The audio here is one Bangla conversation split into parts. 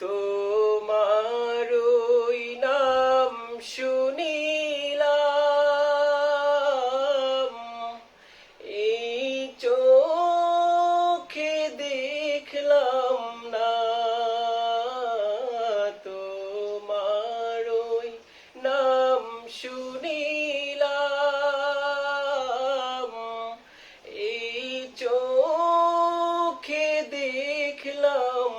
তোমার নাম শুনিলাম। এই চোখে দেখলাম না তোমার নাম শুনিলাম। এই চোখে দেখলাম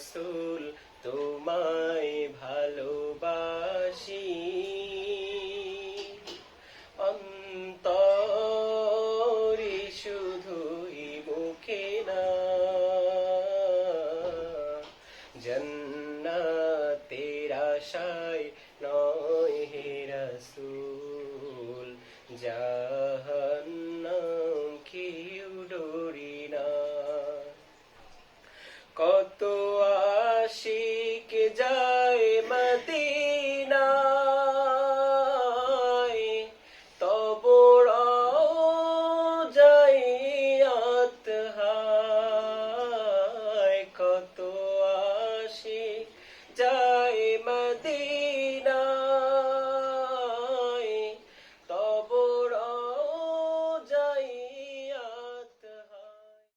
রাসূল তোমায় ভালোবাসি। অন্তরে শুধুই মুখে না, জন্নাতের আশায় নয় হে রাসূল, জাহান্নাম কেউ ডরি না। কত থেকে যায় মদিনায়? তব যাইয়াত হায় কত আসি যায় মদিনা